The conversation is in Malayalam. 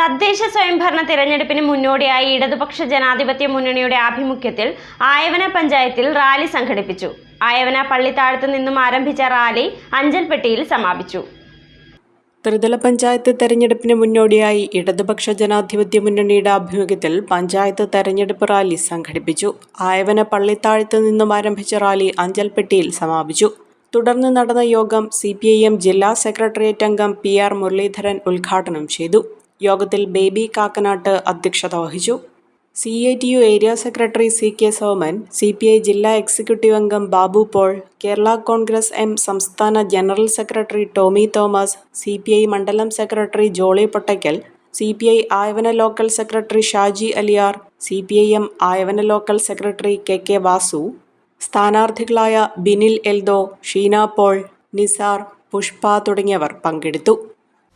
തദ്ദേശ സ്വയംഭരണ തിരഞ്ഞെടുപ്പിന് മുന്നോടിയായി ഇടതുപക്ഷ ജനാധിപത്യ മുന്നണിയുടെ ആഭിമുഖ്യത്തിൽ ആയവന പഞ്ചായത്തിൽ റാലി സംഘടിപ്പിച്ചു. ആയവന പള്ളിത്താഴത്ത് നിന്നും ആരംഭിച്ച റാലി അഞ്ചൽപ്പെട്ടിയിൽ സമാപിച്ചു. ത്രിതല പഞ്ചായത്ത് തെരഞ്ഞെടുപ്പിന് മുന്നോടിയായി ഇടതുപക്ഷ ജനാധിപത്യ മുന്നണിയുടെ ആഭിമുഖ്യത്തിൽ പഞ്ചായത്ത് തെരഞ്ഞെടുപ്പ് റാലി സംഘടിപ്പിച്ചു. ആയവന പള്ളിത്താഴത്ത് നിന്നും ആരംഭിച്ച റാലി അഞ്ചൽപ്പെട്ടിയിൽ സമാപിച്ചു. തുടർന്ന് നടന്ന യോഗം സി ജില്ലാ സെക്രട്ടേറിയറ്റ് അംഗം പി ആർ മുരളീധരൻ ഉദ്ഘാടനം ചെയ്തു. യോഗത്തിൽ ബേബി കാക്കനാട്ട് അധ്യക്ഷത വഹിച്ചു. C I T U area secretary C K Soman C P I ജില്ലാ എക്സിക്യൂട്ടീവ് അംഗം ബാബു പോൾ കേരള കോൺഗ്രസ് എം സംസ്ഥാന general secretary Tomy Thomas C P I മണ്ഡലം secretary Jolly Pottackal C P I Ayavana local secretary Shaji Aliyar C P I M Ayavana local secretary K K Vasu സ്ഥാനാർത്ഥികളായ Binil Eldho Sheena Paul Nisar Pushpa തുടങ്ങിയവർ പങ്കെടുത്തു.